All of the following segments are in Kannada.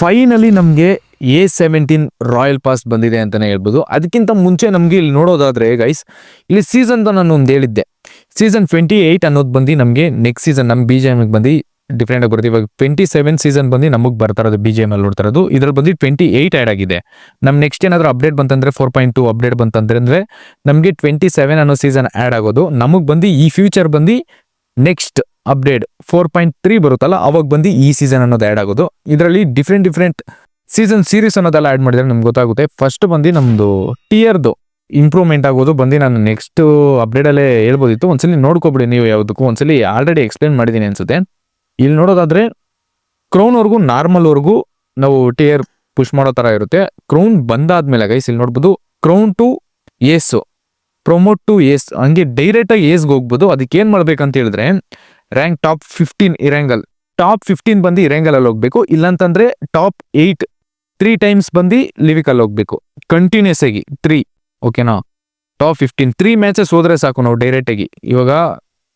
ಫೈನಲಿ ನಮಗೆ ಎ ಸೆವೆಂಟೀನ್ ರಾಯಲ್ ಪಾಸ್ ಬಂದಿದೆ ಅಂತಲೇ ಹೇಳ್ಬೋದು. ಅದಕ್ಕಿಂತ ಮುಂಚೆ ನಮಗೆ ಇಲ್ಲಿ ನೋಡೋದಾದರೆ ಗೈಸ್ ಇಲ್ಲಿ ಸೀಸನ್ ನಾನು ಒಂದು ಹೇಳಿದ್ದೆ. ಸೀಸನ್ ಟ್ವೆಂಟಿ ಏಯ್ಟ್ ಅನ್ನೋದು ಬಂದು ನಮಗೆ ನೆಕ್ಸ್ಟ್ ಸೀಸನ್ ನಮ್ಮ ಬಿ ಜೆ ಎಮ್ಗೆ ಬಂದು ಡಿಫ್ರೆಂಟ್ ಆಗಿ ಬರುತ್ತೆ ಇವಾಗ ಟ್ವೆಂಟಿ ಸೆವೆನ್ ಸೀಸನ್ ಬಂದು ನಮಗೆ ಬರ್ತಾ ಇರೋದು ಬಿ ಜೆ ಎಂ ಅಲ್ಲಿ ನೋಡ್ತಾ ಇರೋದು. ಇದ್ರಲ್ಲಿ ಬಂದು ಟ್ವೆಂಟಿ ಏಯ್ಟ್ ಆ್ಯಡ್ ಆಗಿದೆ. ನಮ್ಮ ನೆಕ್ಸ್ಟ್ ಏನಾದರೂ ಅಪ್ಡೇಟ್ ಬಂತಂದ್ರೆ ಫೋರ್ ಪಾಯಿಂಟ್ ಟು ಅಪ್ಡೇಟ್ ಬಂತಂದ್ರೆ ಅಂದರೆ ನಮಗೆ ಟ್ವೆಂಟಿ ಸೆವೆನ್ ಅನ್ನೋ ಸೀಸನ್ ಆ್ಯಡ್ ಆಗೋದು. ನಮಗೆ ಬಂದು ಈ ಫ್ಯೂಚರ್ ಬಂದು next update four point three ಬರುತ್ತಲ್ಲ, ಅವಾಗ ಬಂದು ಈ ಸೀಸನ್ ಅನ್ನೋದು ಆ್ಯಡ್ ಆಗೋದು. ಇದರಲ್ಲಿ ಡಿಫ್ರೆಂಟ್ ಡಿಫ್ರೆಂಟ್ ಸೀಸನ್ ಸೀರೀಸ್ ಅನ್ನೋದೆಲ್ಲ ಆ್ಯಡ್ ಮಾಡಿದರೆ ನಮ್ಗೆ ಗೊತ್ತಾಗುತ್ತೆ. ಫಸ್ಟ್ ಬಂದು ನಮ್ಮದು ಟಿಯರ್ದು ಇಂಪ್ರೂವ್ಮೆಂಟ್ ಆಗೋದು ಬಂದು ನಾನು ನೆಕ್ಸ್ಟ್ ಅಪ್ಡೇಟಲ್ಲೇ ಹೇಳ್ಬೋದಿತ್ತು. ಒಂದ್ಸಲಿ ನೋಡ್ಕೊಬಿಡಿ ನೀವು ಯಾವುದಕ್ಕೂ. ಒಂದ್ಸಲಿ ಆಲ್ರೆಡಿ ಎಕ್ಸ್ಪ್ಲೇನ್ ಮಾಡಿದ್ದೀನಿ ಅನ್ಸುತ್ತೆ. ಇಲ್ಲಿ ನೋಡೋದಾದ್ರೆ ಕ್ರೌನ್ವರೆಗೂ ನಾರ್ಮಲ್ವರೆಗೂ ನಾವು ಟಿಯರ್ ಪುಷ್ ಮಾಡೋ ಥರ ಇರುತ್ತೆ. ಕ್ರೌನ್ ಬಂದಾದ್ಮೇಲೆ ಗೈಸ್ ಇಲ್ಲಿ ನೋಡ್ಬೋದು crown to ace promote to ace ಹಂಗೆ ಡೈರೆಕ್ಟಾಗಿ ಏಸ್ಗೆ ಹೋಗ್ಬೋದು. ಅದಕ್ಕೆ ಏನು ಮಾಡ್ಬೇಕಂತ ಹೇಳಿದ್ರೆ rank top fifteen ಇರಂಗಲ್ top fifteen ಬಂದು ಇರಂಗಲಲ್ಲಿ ಹೋಗ್ಬೇಕು. ಇಲ್ಲಾಂತಂದ್ರೆ ಟಾಪ್ ಏಯ್ಟ್ ತ್ರೀ ಟೈಮ್ಸ್ ಬಂದು ಲಿವಿಕಲ್ಲಿ ಹೋಗ್ಬೇಕು. ಕಂಟಿನ್ಯೂಸ್ ಆಗಿ ತ್ರೀ ಓಕೆನಾ ಟಾಪ್ ಫಿಫ್ಟೀನ್ ತ್ರೀ ಮ್ಯಾಚಸ್ ಹೋದ್ರೆ ಸಾಕು ನಾವು ಡೈರೆಕ್ಟ್ ಆಗಿ. ಇವಾಗ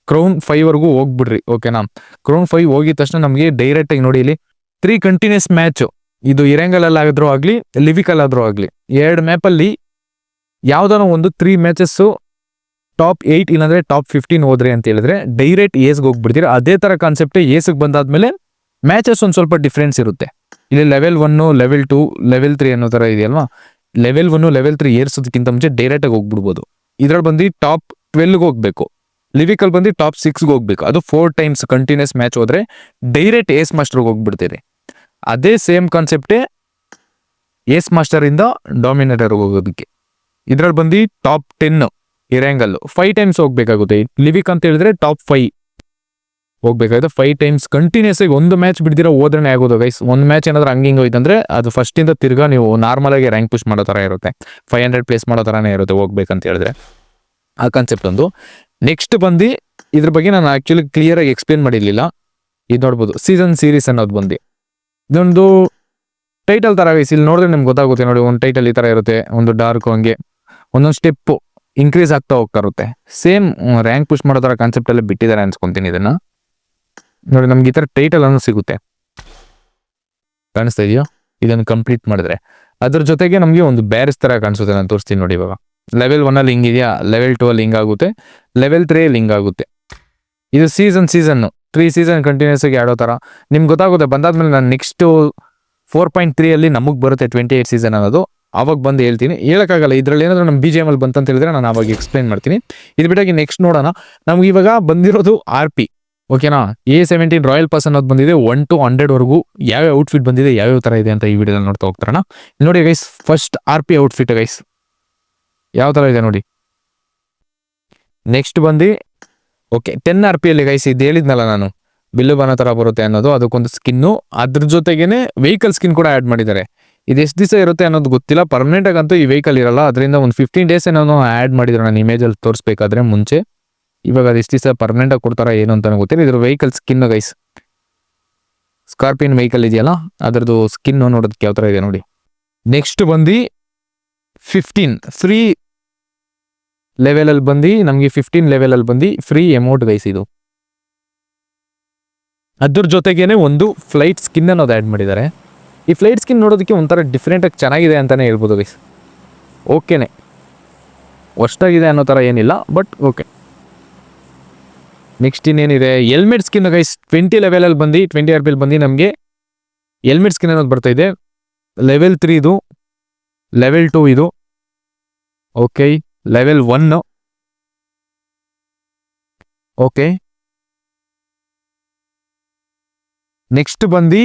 ಕ್ರೌನ್ ಫೈವ್ವರೆಗೂ ಹೋಗ್ಬಿಡ್ರಿ ಓಕೆನಾ ಕ್ರೌನ್ ಫೈವ್ ಹೋಗಿದ ತಕ್ಷಣ ನಮಗೆ ಡೈರೆಕ್ಟ್ ಆಗಿ ನೋಡಿ ಇಲ್ಲಿ ತ್ರೀ ಕಂಟಿನ್ಯೂಸ್ ಮ್ಯಾಚ್ ಇದು ಇರಂಗಲಲ್ಲಾದ್ರೂ ಆಗಲಿ ಲಿವಿಕಲ್ ಆದರೂ ಆಗಲಿ. ಎರಡು ಮ್ಯಾಪಲ್ಲಿ ಯಾವುದಾರ ಒಂದು ತ್ರೀ ಮ್ಯಾಚಸ್ಸು ಟಾಪ್ ಏಯ್ಟ್ ಇಲ್ಲಾಂದ್ರೆ ಟಾಪ್ ಫಿಫ್ಟೀನ್ ಹೋದ್ರೆ ಅಂತ ಹೇಳಿದ್ರೆ ಡೈರೆಕ್ಟ್ ಏಸ್ಗೆ ಹೋಗ್ಬಿಡ್ತೀರ. ಅದೇ ತರ ಕಾನ್ಸೆಪ್ಟ್ ಏಸ್ಗೆ ಬಂದಾದ್ಮೇಲೆ ಮ್ಯಾಚಸ್ ಒಂದು ಸ್ವಲ್ಪ ಡಿಫ್ರೆನ್ಸ್ ಇರುತ್ತೆ. ಇಲ್ಲಿ level one level two level three ಅನ್ನೋ ಥರ ಇದೆಯಲ್ವಾ ಲೆವೆಲ್ ಒನ್ನು ಲೆವೆಲ್ ತ್ರೀ ಏರ್ಸೋದಕ್ಕಿಂತ ಮುಂಚೆ ಡೈರೆಕ್ಟಾಗಿ ಹೋಗ್ಬಿಡ್ಬೋದು. ಇದ್ರಲ್ಲಿ ಬಂದು ಟಾಪ್ ಟ್ವೆಲ್ಗೆ ಹೋಗ್ಬೇಕು. ಲಿವಿಕಲ್ ಬಂದು ಟಾಪ್ ಸಿಕ್ಸ್ಗೆ ಹೋಗ್ಬೇಕು. ಅದು ಫೋರ್ ಟೈಮ್ಸ್ ಕಂಟಿನ್ಯೂಸ್ ಮ್ಯಾಚ್ ಹೋದ್ರೆ ಡೈರೆಕ್ಟ್ ಏಸ್ ಮಾಸ್ಟರ್ಗೆ ಹೋಗ್ಬಿಡ್ತೀರಿ. ಅದೇ ಸೇಮ್ ಕಾನ್ಸೆಪ್ಟೇ ಏಸ್ ಮಾಸ್ಟರಿಂದ ಡಾಮಿನೇಟರ್ಗೆ ಹೋಗೋದಕ್ಕೆ. ಇದ್ರಲ್ಲಿ ಬಂದು ಟಾಪ್ ಟೆನ್ ರ್ಯಾಂಗಲ್ಲು ಫೈವ್ ಟೈಮ್ಸ್ ಹೋಗ್ಬೇಕಾಗುತ್ತೆ. ಲಿವಿಕ್ ಅಂತ ಹೇಳಿದ್ರೆ ಟಾಪ್ ಫೈವ್ ಹೋಗ್ಬೇಕಾಗುತ್ತೆ. ಫೈವ್ ಟೈಮ್ಸ್ ಕಂಟಿನ್ಯೂಸ್ ಆಗಿ ಒಂದು ಮ್ಯಾಚ್ ಬಿಡ್ದಿರೋ ಹೋದ್ರೆ ಆಗೋದು ಗೈಸ್ ಒಂದು ಮ್ಯಾಚ್ ಏನಾದ್ರು ಹಂಗಿಂಗ್ ಹೋಯ್ತಂದ್ರೆ ಅದು ಫಸ್ಟ್ ಇಂದ ತಿರ್ಗಾ ನೀವು ನಾರ್ಮಲ್ ಆಗಿ ರ್ಯಾಂಕ್ ಪುಷ್ ಮಾಡೋ ತರ ಇರುತ್ತೆ. ಫೈವ್ ಹಂಡ್ರೆಡ್ ಪ್ಲೇಸ್ ಮಾಡೋ ತರಾನೇ ಇರುತ್ತೆ ಹೋಗ್ಬೇಕಂತ ಹೇಳಿದ್ರೆ. ಆ ಕಾನ್ಸೆಪ್ಟ್ ಒಂದು. ನೆಕ್ಸ್ಟ್ ಬಂದು ಇದ್ರ ಬಗ್ಗೆ ನಾನು ಆಕ್ಚುಲಿ ಕ್ಲಿಯರ್ ಆಗಿ ಎಕ್ಸ್ಪ್ಲೇನ್ ಮಾಡಿರ್ಲಿಲ್ಲ. ಇದು ನೋಡ್ಬೋದು. ಸೀಸನ್ ಸೀರೀಸ್ ಅನ್ನೋದು ಬಂದು. ಇದೊಂದು ಟೈಟಲ್ ತರ ಗೈಸ್ ಇಲ್ಲಿ ನೋಡಿದ್ರೆ ನಿಮ್ಗೆ ಗೊತ್ತಾಗುತ್ತೆ ನೋಡಿ, ಒಂದು ಟೈಟಲ್ ಈ ತರ ಇರುತ್ತೆ, ಒಂದು ಡಾರ್ಕ್ ಹಂಗೆ, ಒಂದೊಂದು ಸ್ಟೆಪ್ ಇನ್ಕ್ರೀಸ್ ಆಗ್ತಾ ಹೋಗ್ತಾ ಇರುತ್ತೆ ಸೇಮ್ ರ್ಯಾಂಕ್ ಪುಷ್ ಮಾಡೋ ಥರ ಕಾನ್ಸೆಪ್ಟ್ ಅಲ್ಲಿ ಬಿಟ್ಟಿದ್ದಾರೆ ಅನ್ಸ್ಕೊಂತೀನಿ ಇದನ್ನ. ನೋಡಿ, ನಮ್ಗೆ ಈ ಥರ ಟೈಟಲ್ ಅನ್ನೋ ಸಿಗುತ್ತೆ. ಕಾಣಿಸ್ತಾ ಇದೆಯೋ? ಇದನ್ನು ಕಂಪ್ಲೀಟ್ ಮಾಡಿದ್ರೆ. ಅದ್ರ ಜೊತೆಗೆ ನಮಗೆ ಒಂದು ಬ್ಯಾರಿಸ್ ಥರ ಕಾಣಿಸುತ್ತೆ, ನಾನು ತೋರಿಸ್ತೀನಿ ನೋಡಿ ಇವಾಗ. ಲೆವೆಲ್ ಒನ್ ಅಲ್ಲಿ ಹಿಂಗಿದೆಯಾ ಲೆವೆಲ್ ಟೂ ಅಲ್ಲಿ ಹಿಂಗಾಗುತ್ತೆ ಲೆವೆಲ್ ತ್ರೀ ಅಲ್ಲಿ ಹಿಂಗಾಗುತ್ತೆ ಇದು season season three season continues ಆಗಿ ಆಡೋ ತರ ನಿಮ್ಗೆ ಗೊತ್ತಾಗುತ್ತೆ, ಬಂದಾದ್ಮೇಲೆ ನಾನು ನೆಕ್ಸ್ಟ್ ಫೋರ್ ಪಾಯಿಂಟ್ ತ್ರೀ ಅಲ್ಲಿ ನಮಗೆ ಬರುತ್ತೆ ಟ್ವೆಂಟಿ ಏಟ್ ಸೀಸನ್ ಅನ್ನೋದು. ಅವಾಗ ಬಂದು ಹೇಳ್ತೀನಿ. ಹೇಳೋಕ್ಕಾಗಲ್ಲ. ಇದರಲ್ಲಿ ಏನಾದರೂ ನಮ್ಮ ಬಿ ಜಿ ಎಂ ಅಲ್ಲಿ ಬಂತಂತ ಹೇಳಿದ್ರೆ ನಾನು ಅವಾಗ ಎಕ್ಸ್ಪ್ಲೈನ್ ಮಾಡ್ತೀನಿ. ಇದು ಬಿಟ್ಟಾಗಿ ನೆಕ್ಸ್ಟ್ ನೋಡೋಣ. ನಮ್ಗೆ ಇವಾಗ ಬಂದಿರೋದು ಆರ್ ಪಿ ಓಕೆನಾ ಎ ಸೆವೆಂಟೀನ್ ರಾಯಲ್ ಪಾಸ್ ಅನ್ನೋದು ಬಂದಿದೆ. ಒನ್ ಟು ಹಂಡ್ರೆಡ್ ವರೆಗೂ ಯಾವ್ಯಾವ ಔಟ್ಫಿಟ್ ಬಂದಿದೆ ಯಾವ್ಯಾವ ಥರ ಇದೆ ಅಂತ ಈ ವಿಡಿಯೋದಲ್ಲಿ ನೋಡ್ತಾ ಹೋಗ್ತಾರಣ. ನೋಡಿ guys first R P outfit guys ಯಾವ ಥರ ಇದೆ ನೋಡಿ. ನೆಕ್ಸ್ಟ್ ಬಂದು ಓಕೆ ಟೆನ್ ಆರ್ ಪಿ ಅಲ್ಲಿ ಗೈಸ್ ಇದು ಹೇಳಿದ್ನಲ್ಲ ನಾನು. ಬಿಲ್ಲು ಬನ್ನೋ ಥರ ಬರುತ್ತೆ ಅನ್ನೋದು, ಅದಕ್ಕೊಂದು ಸ್ಕಿನ್ನು ಅದ್ರ ಜೊತೆಗೇ ವೆಹಿಕಲ್ ಸ್ಕಿನ್ ಕೂಡ ಆ್ಯಡ್ ಮಾಡಿದ್ದಾರೆ. ಇದು ಎಷ್ಟು ದಿವಸ ಇರುತ್ತೆ ಅನ್ನೋದು ಗೊತ್ತಿಲ್ಲ. ಪರ್ಮನೆಂಟ್ ಆಗಂತೂ ಈ ವೆಹಿಕಲ್ ಇರಲ್ಲ. ಅದರಿಂದ ಒಂದು ಫಿಫ್ಟೀನ್ ಡೇಸ್ ಏನೋ ಆ್ಯಡ್ ಮಾಡಿದ್ರು ನಾನು ಇಮೇಜಲ್ಲಿ ತೋರಿಸ್ಬೇಕಾದ್ರೆ ಮುಂಚೆ. ಇವಾಗ ಅದು ಎಷ್ಟು ದಿವಸ ಪರ್ಮನೆಂಟ್ ಆಗಿ ಕೊಡ್ತಾರ ಏನು ಅಂತ ಗೊತ್ತಿಲ್ಲ. ಇದ್ರ vehicle skin guys scorpion vehicle ಇದೆಯಲ್ಲ, ಅದರದ್ದು ಸ್ಕಿನ್ ನೋಡೋದಕ್ಕೆ ಯಾವ ಥರ ಇದೆ ನೋಡಿ. ನೆಕ್ಸ್ಟ್ ಬಂದು ಫಿಫ್ಟೀನ್ ಫ್ರೀ ಲೆವೆಲಲ್ಲಿ ಬಂದು, ನಮಗೆ ಫಿಫ್ಟೀನ್ ಲೆವೆಲಲ್ಲಿ ಬಂದು ಫ್ರೀ ಅಮೌಂಟ್ ಗೈಸ್ ಇದು. ಅದ್ರ ಜೊತೆಗೇನೆ ಒಂದು ಫ್ಲೈಟ್ ಸ್ಕಿನ್ ಅನ್ನೋದು ಆ್ಯಡ್ ಮಾಡಿದ್ದಾರೆ. ಈ ಫ್ಲೈಟ್ ಸ್ಕಿನ್ ನೋಡೋದಕ್ಕೆ ಒಂಥರ ಡಿಫ್ರೆಂಟಾಗಿ ಚೆನ್ನಾಗಿದೆ ಅಂತಲೇ ಹೇಳ್ಬೋದು ಗೈಸ್ ಓಕೆನೆ ಹೊಸ್ದಾಗಿದೆ ಅನ್ನೋ ಥರ ಏನಿಲ್ಲ ಬಟ್ ಓಕೆ ನೆಕ್ಸ್ಟ್ ಇನ್ನೇನಿದೆ? ಎಲ್ಮೆಟ್ ಸ್ಕಿನ್ ಗೈಸ್ ಟ್ವೆಂಟಿ ಲೆವೆಲಲ್ಲಿ ಬಂದು ಟ್ವೆಂಟಿ ಆರ್ ಪಿಲ್ ಬಂದು ನಮಗೆ ಎಲ್ಮೆಟ್ ಸ್ಕಿನ್ ಅನ್ನೋದು ಬರ್ತಾ ಇದೆ. ಲೆವೆಲ್ ತ್ರೀ ಇದು ಲೆವೆಲ್ ಟೂ ಇದು. Okay level one okay next ಬಂದು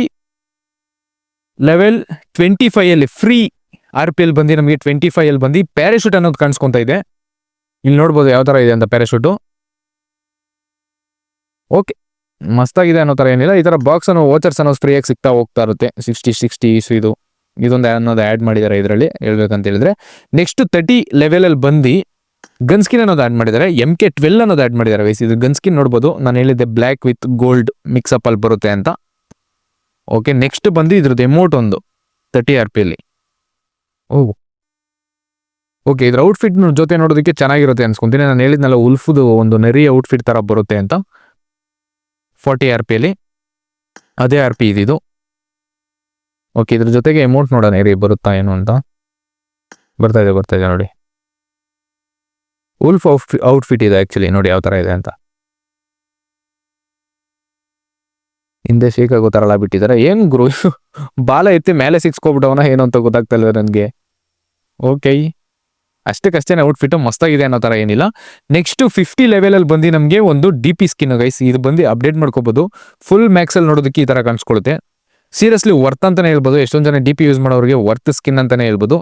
ಲೆವೆಲ್ ಟ್ವೆಂಟಿ ಫೈವ್ ಅಲ್ಲಿ ಫ್ರೀ ಆರ್ ಪಿ ಎಲ್ ಬಂದು ನಮಗೆ ಟ್ವೆಂಟಿ ಫೈವ್ ಅಲ್ಲಿ ಬಂದು ಪ್ಯಾರಾಶೂಟ್ ಅನ್ನೋದು ಕಾಣಿಸ್ಕೊಂತ ಇದೆ. ಇಲ್ಲಿ ನೋಡ್ಬೋದು ಯಾವ ಥರ ಇದೆ ಅಂತ ಪ್ಯಾರಾಶೂಟು ಓಕೆ ಮಸ್ತಾಗಿದೆ ಅನ್ನೋ ಥರ ಏನಿಲ್ಲ. ಈ ಥರ ಬಾಕ್ಸ್ ಅನ್ನೋ ವೋಚರ್ಸ್ ಅನ್ನೋದು ಫ್ರೀಯಾಗಿ ಸಿಗ್ತಾ ಹೋಗ್ತಾ ಇರುತ್ತೆ. ಸಿಕ್ಸ್ಟಿ ಸಿಕ್ಸ್ಟಿ ಇದು. ಇದೊಂದು ಅನ್ನೋದು ಆ್ಯಡ್ ಮಾಡಿದ್ದಾರೆ ಇದರಲ್ಲಿ. ಹೇಳ್ಬೇಕಂತ ಹೇಳಿದ್ರೆ. ನೆಕ್ಸ್ಟ್ ತರ್ಟಿ ಲೆವೆಲಲ್ಲಿ ಬಂದು ಗನ್ ಸ್ಕಿನ್ ಅನ್ನೋದು ಆ್ಯಡ್ ಮಾಡಿದ್ದಾರೆ. ಎಂ ಕೆ ಟ್ವೆಲ್ ಅನ್ನೋದು ಆ್ಯಡ್ ಮಾಡಿದ್ದಾರೆ ವೈಸ್ ಇದು ಗನ್ ಸ್ಕಿನ್ ನೋಡ್ಬೋದು. ನಾನು ಹೇಳಿದ್ದೆ ಬ್ಲ್ಯಾಕ್ ವಿತ್ ಗೋಲ್ಡ್ ಮಿಕ್ಸಪ್ ಅಲ್ಲಿ ಬರುತ್ತೆ ಅಂತ. ಓಕೆ ನೆಕ್ಸ್ಟ್ ಬಂದು ಇದ್ರದ್ದು ಎಮೌಂಟ್ ಒಂದು ತರ್ಟಿ ಆರ್ ಪಿ ಅಲ್ಲಿ. ಓ. ಓಕೆ ಇದ್ರ ಔಟ್ಫಿಟ್ ಜೊತೆ ನೋಡೋದಕ್ಕೆ ಚೆನ್ನಾಗಿರುತ್ತೆ ಅನ್ಸ್ಕೊಂತೀನಿ. ನಾನು ಹೇಳಿದ್ನಲ್ಲ ಉಲ್ಫುದು ಒಂದು ನೆರಿ ಔಟ್ಫಿಟ್ ತರ ಬರುತ್ತೆ ಅಂತ. ಫಾರ್ಟಿ ಆರ್ ಪಿ ಅಲ್ಲಿ. ಅದೇ ಆರ್ ಪಿ ಇದಿದು. ಓಕೆ ಇದ್ರ ಜೊತೆಗೆ ಎಮೋಟ್ ನೋಡೋಣ ಇರಿ ಬರುತ್ತಾ ಏನು ಅಂತ. ಬರ್ತಾ ಇದೆ ಬರ್ತಾ ಇದೆ ನೋಡಿ. ಉಲ್ಫ್ ಔಟ್ಫಿಟ್ ಇದೆ ಆ್ಯಕ್ಚುಲಿ ನೋಡಿ ಯಾವ ಥರ ಇದೆ ಅಂತ. ಹಿಂದೆ ಶೇಕ್ ಗೊತ್ತಾರಲ್ಲ ಬಿಟ್ಟಿದ್ದಾರೆ ಏನು ಗುರು? ಬಾಲ ಎತ್ತಿ ಮೇಲೆ ಸಿಕ್ಸ್ಕೊಬಿಟ್ಟವನ ಏನು ಅಂತ ಗೊತ್ತಾಗ್ತಾ ಇಲ್ಲ ನನಗೆ. ಓಕೆ ಅಷ್ಟಕ್ಕಷ್ಟೇ ಔಟ್ಫಿಟ್ ಮಸ್ತಾಗಿದೆ ಅನ್ನೋ ಥರ ಏನಿಲ್ಲ. ನೆಕ್ಸ್ಟ್ ಫಿಫ್ಟಿ ಲೆವೆಲಲ್ಲಿ ಬಂದು ನಮಗೆ ಒಂದು ಡಿ ಪಿ ಸ್ಕಿನ್ ಗೈಸ್ ಇದು ಬಂದು ಅಪ್ಡೇಟ್ ಮಾಡ್ಕೋಬೋದು. ಫುಲ್ ಮ್ಯಾಕ್ಸಲ್ಲಿ ನೋಡೋದಕ್ಕೆ ಈ ಥರ ಕಾಣಿಸ್ಕೊಳ್ಳುತ್ತೆ ಸೀರಿಯಸ್ಲಿ ವರ್ತ್ ಅಂತಾನೆ ಹೇಳ್ಬೋದು. ಎಷ್ಟೊಂದು ಜನ ಡಿ ಪಿ ಯೂಸ್ ಮಾಡೋರಿಗೆ ವರ್ತ್ ಸ್ಕಿನ್ ಅಂತಾನೆ ಹೇಳ್ಬೋದು.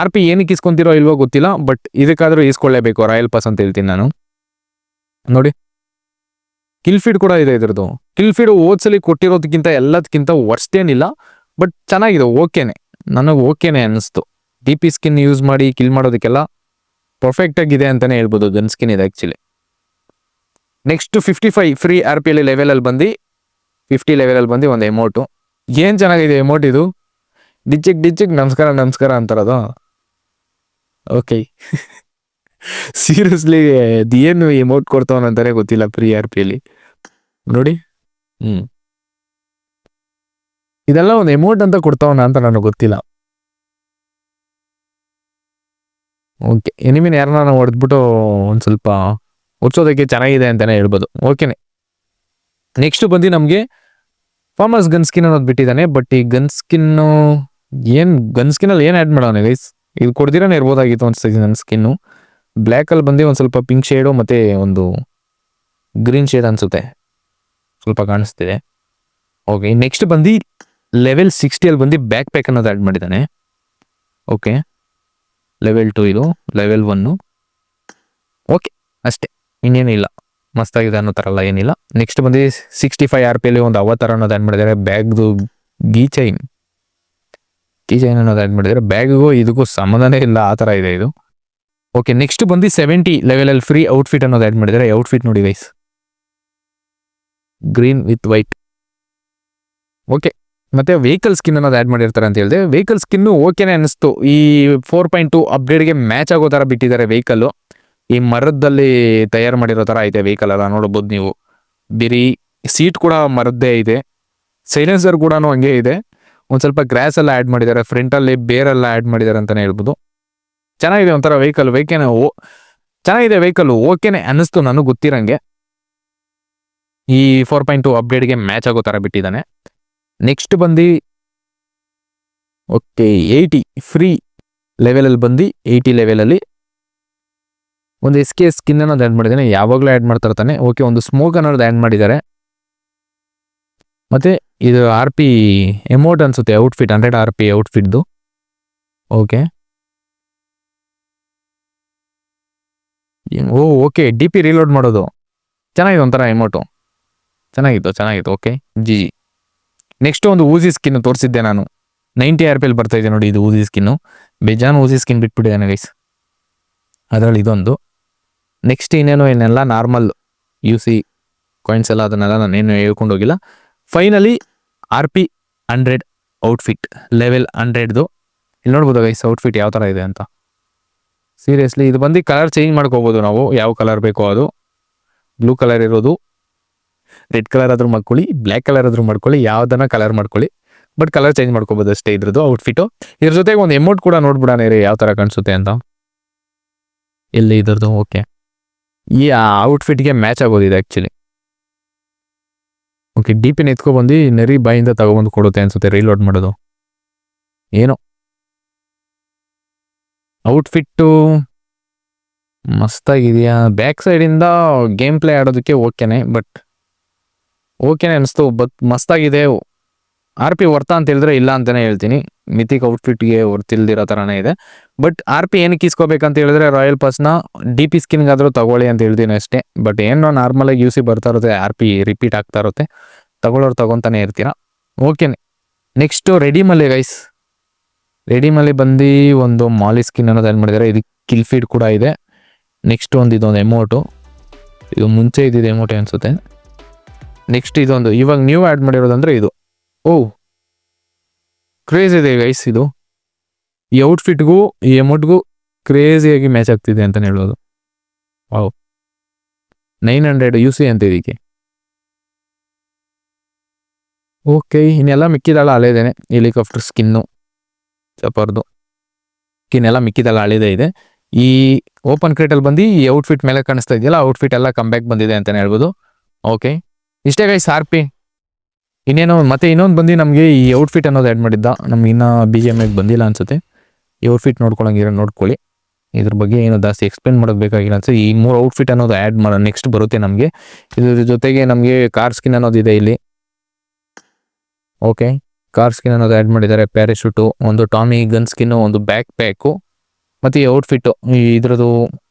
ಆರ್ ಪಿ ಏನಕ್ಕೆ ಇಸ್ಕೊಂತಿರೋ ಇಲ್ವೋ ಗೊತ್ತಿಲ್ಲ ಬಟ್ ಇದಕ್ಕಾದರೂ ಇಸ್ಕೊಳ್ಳೇಬೇಕು ರಾಯಲ್ ಪಾಸ್ ಅಂತ ಹೇಳ್ತೀನಿ ನಾನು. ನೋಡಿ. ಕಿಲ್ ಫೀಡ್ ಕೂಡ ಇದೆ ಇದ್ರದ್ದು. ಕಿಲ್ ಫೀಡ್ ಓದ್ಸಲಿ ಕೊಟ್ಟಿರೋದಕ್ಕಿಂತ ಎಲ್ಲದಕ್ಕಿಂತ ವರ್ಸ್ಟ್ ಏನಿಲ್ಲ ಬಟ್ ಚೆನ್ನಾಗಿದೆ, ಓಕೆನೆ. ನನಗೆ ಓಕೆನೆ ಅನಿಸ್ತು. ಡಿ ಪಿ ಸ್ಕಿನ್ ಯೂಸ್ ಮಾಡಿ ಕಿಲ್ ಮಾಡೋದಕ್ಕೆಲ್ಲ ಪರ್ಫೆಕ್ಟ್ ಆಗಿದೆ ಅಂತಾನೆ ಹೇಳ್ಬೋದು ಗನ್ ಸ್ಕಿನ್ ಇದೆ actually next fifty five free R P L ಲೆವೆಲಲ್ಲಿ ಬಂದು ಫಿಫ್ಟಿ ಲೆವೆಲಲ್ಲಿ ಬಂದು ಒಂದು ಎಮೌಟು ಏನು ಚೆನ್ನಾಗಿದೆ ಎಮೋಟ್ ಇದು? ಡಿಚ್ಚಿಗೆ ಡಿಚ್ಚಿಗೆ ನಮಸ್ಕಾರ ನಮಸ್ಕಾರ ಅಂತಾರದು. ಓಕೆ ಸೀರಿಯಸ್ಲಿ ಏನು ಎಮೌಂಟ್ ಕೊಡ್ತಾವನಂತಾನೆ ಗೊತ್ತಿಲ್ಲ ಪ್ರೀ ಆರ್ ಪಿಯಲ್ಲಿ ನೋಡಿ. ಹ್ಮ್. ಇದೆಲ್ಲ ಒಂದು ಎಮೌಂಟ್ ಅಂತ ಕೊಡ್ತಾವನ ಅಂತ ನನಗೆ ಗೊತ್ತಿಲ್ಲ. ಓಕೆ ಎನಿಮಿನ ಯಾರನ್ನ ಹೊಡೆದ್ಬಿಟ್ಟು ಒಂದು ಸ್ವಲ್ಪ ಹೊಡ್ಸೋದಕ್ಕೆ ಚೆನ್ನಾಗಿದೆ ಅಂತಾನೆ ಹೇಳ್ಬೋದು. ಓಕೆನೆ ನೆಕ್ಸ್ಟ್ ಬಂದು ನಮಗೆ ಫಾರ್ಮರ್ಸ್ ಗನ್ ಸ್ಕಿನ್ ಅನ್ನೋದು ಬಿಟ್ಟಿದ್ದಾನೆ ಬಟ್ ಈ ಗನ್ ಸ್ಕಿನ್ನು ಏನು ಗನ್ ಸ್ಕಿನ್ನಲ್ಲಿ ಏನು ಆ್ಯಡ್ ಮಾಡೋಣ ಗೈಸ್ ಇದು ಕೊಡ್ದಿರಾನೆ ಇರ್ಬೋದಾಗಿತ್ತು ಅನ್ಸ್ತದೆ ಗನ್ ಸ್ಕಿನ್ನು ಬ್ಲ್ಯಾಕಲ್ಲಿ ಬಂದು ಒಂದು ಸ್ವಲ್ಪ ಪಿಂಕ್ ಶೇಡು ಮತ್ತು ಒಂದು ಗ್ರೀನ್ ಶೇಡ್ ಅನಿಸುತ್ತೆ. ಸ್ವಲ್ಪ ಕಾಣಿಸ್ತಿದೆ. ಓಕೆ ನೆಕ್ಸ್ಟ್ ಬಂದು ಲೆವೆಲ್ ಸಿಕ್ಸ್ಟಿಯಲ್ಲಿ ಬಂದು ಬ್ಯಾಕ್ ಪ್ಯಾಕ್ ಅನ್ನೋದು ಆ್ಯಡ್ ಮಾಡಿದ್ದಾನೆ. ಓಕೆ ಲೆವೆಲ್ ಟು ಇದು ಲೆವೆಲ್ ಒನ್ನು ಓಕೆ ಅಷ್ಟೇ ಇನ್ನೇನಿಲ್ಲ ಮಸ್ತಾಗಿದೆ ಅನ್ನೋ ಥರ ಎಲ್ಲ ಏನಿಲ್ಲ. ನೆಕ್ಸ್ಟ್ ಬಂದು ಸಿಕ್ಸ್ಟಿ ಫೈವ್ ಆರ್ ಪಿ ಎಲ್ಲಿ ಒಂದು ಅವತಾರ ಅನ್ನೋದು ಆ್ಯಡ್ ಮಾಡಿದ್ದಾರೆ ಬ್ಯಾಗ್ದು ಗೀ ಚೈನ್ ಗೀ ಚೈನ್ ಅನ್ನೋದು ಆ್ಯಡ್ ಮಾಡಿದ್ದಾರೆ. ಬ್ಯಾಗಿಗೂ ಇದಕ್ಕೂ ಸಂಬಂಧನೇ ಇಲ್ಲ, ಆ ಥರ ಇದೆ ಇದು. ಓಕೆ ನೆಕ್ಸ್ಟ್ ಬಂದು ಸೆವೆಂಟಿ ಲೆವೆಲಲ್ಲಿ ಫ್ರೀ ಔಟ್ಫಿಟ್ ಅನ್ನೋದು ಆ್ಯಡ್ ಮಾಡಿದ್ದಾರೆ ಔಟ್ಫಿಟ್ ನೋಡಿ wise green with white okay ಮತ್ತೆ ವೆಹಿಕಲ್ ಸ್ಕಿನ್ ಅನ್ನೋದು ಆ್ಯಡ್ ಮಾಡಿರ್ತಾರೆ ಅಂತ ಹೇಳಿದೆ. ವೆಹಿಕಲ್ ಸ್ಕಿನ್ನು ಓಕೆನೇ ಅನ್ನಿಸ್ತು ಈ ಫೋರ್ ಪಾಯಿಂಟ್ ಟು ಅಪ್ಗ್ರೇಡ್ಗೆ ಮ್ಯಾಚ್ ಆಗೋ ಥರ ಬಿಟ್ಟಿದ್ದಾರೆ ವೆಹಿಕಲ್ಲು ಈ ಮರದಲ್ಲಿ ತಯಾರು ಮಾಡಿರೋ ಥರ ಐತೆ ವೆಹಿಕಲ್ ಎಲ್ಲ, ನೋಡ್ಬೋದು ನೀವು. ಬಿರಿ ಸೀಟ್ ಕೂಡ ಮರದ್ದೇ ಇದೆ. ಸೈಲೆನ್ಸರ್ ಕೂಡ ಹಂಗೆ ಇದೆ. ಒಂದು ಸ್ವಲ್ಪ ಗ್ರಾಸ್ ಎಲ್ಲ ಆ್ಯಡ್ ಮಾಡಿದ್ದಾರೆ. ಫ್ರಂಟಲ್ಲಿ ಬೇರೆಲ್ಲ ಆ್ಯಡ್ ಮಾಡಿದ್ದಾರೆ ಅಂತಲೇ ಹೇಳ್ಬೋದು. ಚೆನ್ನಾಗಿದೆ ಒಂಥರ ವೆಹಿಕಲ್ ವೆಹಿಕಲ್ ಓ, ಚೆನ್ನಾಗಿದೆ ವೆಹಿಕಲ್ ಓಕೆನೆ ಅನ್ನಿಸ್ತು ನನಗೆ ಗೊತ್ತಿರಂಗೆ. ಈ ಫೋರ್ ಪಾಯಿಂಟ್ ಟು ಅಪ್ಡೇಟ್ಗೆ ಮ್ಯಾಚ್ ಆಗೋ ಥರ ಬಿಟ್ಟಿದ್ದಾನೆ. ನೆಕ್ಸ್ಟ್ ಬಂದು ಓಕೆ ಏಯ್ಟಿ ಫ್ರೀ ಲೆವೆಲಲ್ಲಿ ಬಂದು ಏಯ್ಟಿ ಲೆವೆಲಲ್ಲಿ ಒಂದು ಎಸ್ ಕೆ ಸ್ಕಿನ್ ಅನ್ನೋದು ಆ್ಯಡ್ ಮಾಡಿದ್ದಾನೆ. ಯಾವಾಗಲೂ ಆ್ಯಡ್ ಮಾಡ್ತಾ ಇರ್ತಾನೆ. ಓಕೆ ಒಂದು ಸ್ಮೋಕ್ ಅನ್ನೋದು ಆ್ಯಡ್ ಮಾಡಿದ್ದಾರೆ. ಮತ್ತು ಇದು ಆರ್ ಪಿ ಎಮೌಂಟ್ ಅನಿಸುತ್ತೆ outfit hundred R P ಔಟ್ಫಿಟ್ದು okay oh okay D P reload ಮಾಡೋದು. ಚೆನ್ನಾಗಿದೆ ಒಂಥರ ಎಮೋಟು ಚೆನ್ನಾಗಿತ್ತು ಚೆನ್ನಾಗಿತ್ತು ಓಕೆ ಜಿ. ಜಿ ನೆಕ್ಸ್ಟ್ ಒಂದು ಊಸಿ ಸ್ಕಿನ್ ತೋರಿಸಿದ್ದೆ ನಾನು. ನೈಂಟಿ ಆರ್ ಪಿ ಎಲ್ ಬರ್ತಾ ಇದೆ ನೋಡಿ ಇದು ಊಸಿ ಸ್ಕಿನ್ನು ಬೇಜಾನ್ ಊಸಿ ಸ್ಕಿನ್ ಬಿಟ್ಬಿಟ್ಟಿದ್ದಾನೆ ಗೈಸ್ ಅದರಲ್ಲಿ ಇದೊಂದು. ನೆಕ್ಸ್ಟ್ ಇನ್ನೇನು ಏನೆಲ್ಲ ನಾರ್ಮಲ್ ಯು ಸಿ ಕಾಯಿನ್ಸ್ ಎಲ್ಲ ಅದನ್ನೆಲ್ಲ ನಾನೇನು ಹೇಳ್ಕೊಂಡು ಹೋಗಿಲ್ಲ. Finally R P hundred outfit level hundred ಇಲ್ಲಿ ನೋಡ್ಬೋದು ಗೈಸ್ ಔಟ್ಫಿಟ್ ಯಾವ ಥರ ಇದೆ ಅಂತ? ಸೀರಿಯಸ್ಲಿ ಇದು ಬಂದು ಕಲರ್ ಚೇಂಜ್ ಮಾಡ್ಕೋಬೋದು ನಾವು. ಯಾವ ಕಲರ್ ಬೇಕೋ ಅದು. ಬ್ಲೂ ಕಲರ್ ಇರೋದು. ರೆಡ್ ಕಲರ್ ಆದರೂ ಮಾಡ್ಕೊಳ್ಳಿ ಬ್ಲ್ಯಾಕ್ ಕಲರ್ ಆದರೂ ಮಾಡ್ಕೊಳ್ಳಿ, ಯಾವ್ದನ್ನ ಕಲರ್ ಮಾಡ್ಕೊಳ್ಳಿ. ಬಟ್ ಕಲರ್ ಚೇಂಜ್ ಮಾಡ್ಕೋಬೋದು ಅಷ್ಟೇ ಇದ್ರದ್ದು ಔಟ್ಫಿಟ್ಟು ಇದ್ರ ಜೊತೆಗೆ ಒಂದು ಎಮೌಂಟ್ ಕೂಡ ನೋಡ್ಬಿಡೋಣ ರೀ, ಯಾವ ಥರ ಕಾಣಿಸುತ್ತೆ ಅಂತ. ಇಲ್ಲಿ ಇದ್ರದ್ದು? ಓಕೆ ಈ ಔಟ್ಫಿಟ್ಗೆ ಮ್ಯಾಚ್ ಆಗೋದಿದೆ ಆ್ಯಕ್ಚುಲಿ ಓಕೆ ಡಿ ಪಿನ ಎತ್ಕೊಬಂದು ನೆರಿ ಬಾಯಿಂದ ತಗೊಬಂದು ಕೊಡುತ್ತೆ ಅನ್ಸುತ್ತೆ ರೀಲೋಡ್ ಮಾಡೋದು. ಏನೋ. ಔಟ್ಫಿಟ್ಟು ಮಸ್ತಾಗಿದೆಯಾ? ಬ್ಯಾಕ್ ಸೈಡಿಂದ ಗೇಮ್ ಪ್ಲೇ ಆಡೋದಕ್ಕೆ ಓಕೆನೆ ಬಟ್ ಓಕೆನೆ ಅನಿಸ್ತು ಬಟ್ ಮಸ್ತಾಗಿದೆ. ಆರ್ ಪಿ ವರ್ತಾ ಅಂತ ಹೇಳಿದ್ರೆ ಇಲ್ಲ ಅಂತಲೇ ಹೇಳ್ತೀನಿ. ಮಿತಿಕ್ ಔಟ್ಫಿಟ್ಗೆ ವರ್ತಿಲ್ದಿರೋ ಥರನೇ ಇದೆ. ಬಟ್ ಆರ್ ಪಿ ಏನಕ್ಕೆ ಇಸ್ಕೋಬೇಕಂತ ಹೇಳಿದ್ರೆ ರಾಯಲ್ ಪಾಸ್ನ ಡಿ ಪಿ ಸ್ಕಿನ್ಗಾದರೂ ತಗೊಳ್ಳಿ ಅಂತ ಹೇಳ್ತೀನಿ ಅಷ್ಟೇ. ಬಟ್ ಏನೋ ನಾರ್ಮಲಾಗಿ ಯು ಸಿ ಬರ್ತಾ ಇರುತ್ತೆ ಆರ್ ಪಿ ರಿಪೀಟ್ ಆಗ್ತಾ ಇರುತ್ತೆ. ತಗೊಳ್ಳೋರು ತಗೊತಾನೆ ಇರ್ತೀರಾ? ಓಕೆನೆ ನೆಕ್ಸ್ಟು ರೆಡಿಮಲ್ಲೇ ಗೈಸ್ ರೆಡಿಮಲ್ಲಿ ಬಂದು ಒಂದು ಮಾಲಿ ಸ್ಕಿನ್ ಅನ್ನೋದು ಏನು ಮಾಡಿದ್ದಾರೆ. ಇದು ಕಿಲ್ ಫೀಡ್ ಕೂಡ ಇದೆ. ನೆಕ್ಸ್ಟ್ ಒಂದು ಇದೊಂದು ಎಮೋಟು ಇದು ಮುಂಚೆ ಇದ್ದಿದ್ದು ಎಮೌಟೆ ಅನಿಸುತ್ತೆ. ನೆಕ್ಸ್ಟ್ ಇದೊಂದು, ಇವಾಗ ನೀವು ಆ್ಯಡ್ ಮಾಡಿರೋದಂದ್ರೆ ಇದು. ಓ ಕ್ರೇಜ್ ಇದೆ ಗೈಸ್ ಇದು. ಈ ಔಟ್ಫಿಟ್ಗೂ ಈ ಎಮೌಂಟ್ಗೂ ಕ್ರೇಜಿಯಾಗಿ ಮ್ಯಾಚ್ ಆಗ್ತಿದೆ ಅಂತಲೇ ಹೇಳೋದು. Wow nine hundred U C ಅಂತ ಇದಕ್ಕೆ. ಓಕೆ ಇನ್ನೆಲ್ಲ ಮಿಕ್ಕಿದಾಳ ಹಳೇದೇನೆ ಹೆಲಿಕಾಪ್ಟರ್ ಸ್ಕಿನ್ನು ಚಪರ್ದು ಕಿನ್ನೆಲ್ಲ ಮಿಕ್ಕಿದೆಲ್ಲ ಹಳೇದೇ ಇದೆ. ಈ ಓಪನ್ ಕ್ರೇಟಲ್ಲಿ ಬಂದು ಈ ಔಟ್ಫಿಟ್ ಮೇಲೆ ಕಾಣಿಸ್ತಾ ಇದೆಯಲ್ಲ ಔಟ್ಫಿಟ್ ಎಲ್ಲ ಕಂಬ್ಯಾಕ್ ಬಂದಿದೆ ಅಂತಲೇ ಹೇಳ್ಬೋದು. ಓಕೆ ಇಷ್ಟೇ ಗೈಸ್ ಆರ್ ಪಿ ಇನ್ನೇನೋ, ಮತ್ತೆ ಇನ್ನೊಂದು ಬಂದು ನಮಗೆ ಈ ಔಟ್ಫಿಟ್ ಅನ್ನೋದು ಆ್ಯಡ್ ಮಾಡಿದ್ದ. ನಮ್ಗೆ ಇನ್ನೂ ಬಿ ಜಿ ಎಂ ಬಂದಿಲ್ಲ ಅನ್ಸುತ್ತೆ. ಈ ಔಟ್ಫಿಟ್ ನೋಡ್ಕೊಳಂಗಿರೋ ನೋಡ್ಕೊಳ್ಳಿ. ಇದ್ರ ಬಗ್ಗೆ ಏನು ಜಾಸ್ತಿ ಎಕ್ಸ್ಪ್ಲೇನ್ ಮಾಡೋದು ಬೇಕಾಗಿಲ್ಲ ಅನ್ಸುತ್ತೆ. ಈ ಮೂರು ಔಟ್ಫಿಟ್ ಅನ್ನೋದು ಆ್ಯಡ್ ಮಾಡೋ ನೆಕ್ಸ್ಟ್ ಬರುತ್ತೆ ನಮಗೆ. ಇದ್ರ ಜೊತೆಗೆ ನಮಗೆ ಕಾರ್ ಸ್ಕಿನ್ ಅನ್ನೋದಿದೆ ಇಲ್ಲಿ. ಓಕೆ ಕಾರ್ ಸ್ಕಿನ್ ಅನ್ನೋದು ಆ್ಯಡ್ ಮಾಡಿದ್ದಾರೆ ಪ್ಯಾರಾಶೂಟು ಒಂದು ಟಾಮಿ ಗನ್ ಸ್ಕಿನ್ನು ಒಂದು ಬ್ಯಾಕ್ ಪ್ಯಾಕು ಮತ್ತು ಈ ಔಟ್ಫಿಟ್ಟು ಇದ್ರದ್ದು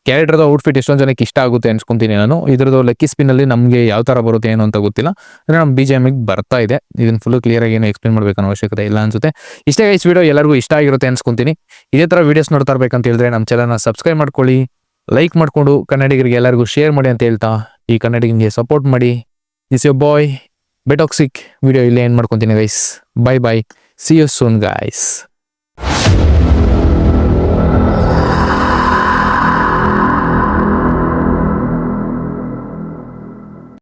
ಕ್ಯಾರೆಕ್ಟರ್ದು ಔಟ್ಫಿಟ್ ಎಷ್ಟೊಂದು ಜನಕ್ಕೆ ಇಷ್ಟ ಆಗುತ್ತೆ ಅನ್ಸ್ಕೊಂತೀನಿ ನಾನು. ಇದ್ರದ್ದು ಲಕ್ಕಿ ಸ್ಪಿನ್ನಲ್ಲಿ ನಮಗೆ ಯಾವ ಥರ ಬರುತ್ತೆ ಏನು ಅಂತ ಗೊತ್ತಿಲ್ಲ. ಅಂದರೆ ನಮ್ಮ ಬಿ ಜಿ ಎಮ್ಗೆ ಬರ್ತಾ ಇದೆ. ಇದನ್ನು ಫುಲ್ ಕ್ಲಿಯರಾಗಿ ಏನು ಎಕ್ಸ್ಪ್ಲೇನ್ ಮಾಡಬೇಕನ್ನೋ ಅವಶ್ಯಕತೆ ಇಲ್ಲ ಅನ್ಸುತ್ತೆ. ಇಷ್ಟೇ ಗೈಸ್ ವಿಡಿಯೋ ಎಲ್ಲರಿಗೂ ಇಷ್ಟ ಆಗಿರುತ್ತೆ ಅನ್ಸ್ಕೊತೀನಿ. ಇದೇ ಥರ ವೀಡಿಯೋಸ್ ನೋಡ್ತಾ ಇರ್ಬೇಕಂತ ಹೇಳಿದ್ರೆ ನಮ್ಮ ಚಾನಲ್ನ ಸಬ್ಸ್ಕ್ರೈಬ್ ಮಾಡ್ಕೊಳ್ಳಿ. ಲೈಕ್ ಮಾಡಿಕೊಂಡು ಕನ್ನಡಿಗರಿಗೆ ಎಲ್ಲರಿಗೂ ಶೇರ್ ಮಾಡಿ ಅಂತ ಹೇಳ್ತಾ ಈ ಕನ್ನಡಿಗನಿಗೆ ಸಪೋರ್ಟ್ ಮಾಡಿ. ಇಸ್ ಯೋ ಬಾಯ್ ಬೆಟಾಕ್ಸಿಕ್ ವಿಡಿಯೋ ಇಲ್ಲೇ ಏನು ಮಾಡ್ಕೊತೀನಿ guys Bye bye. See you soon, guys.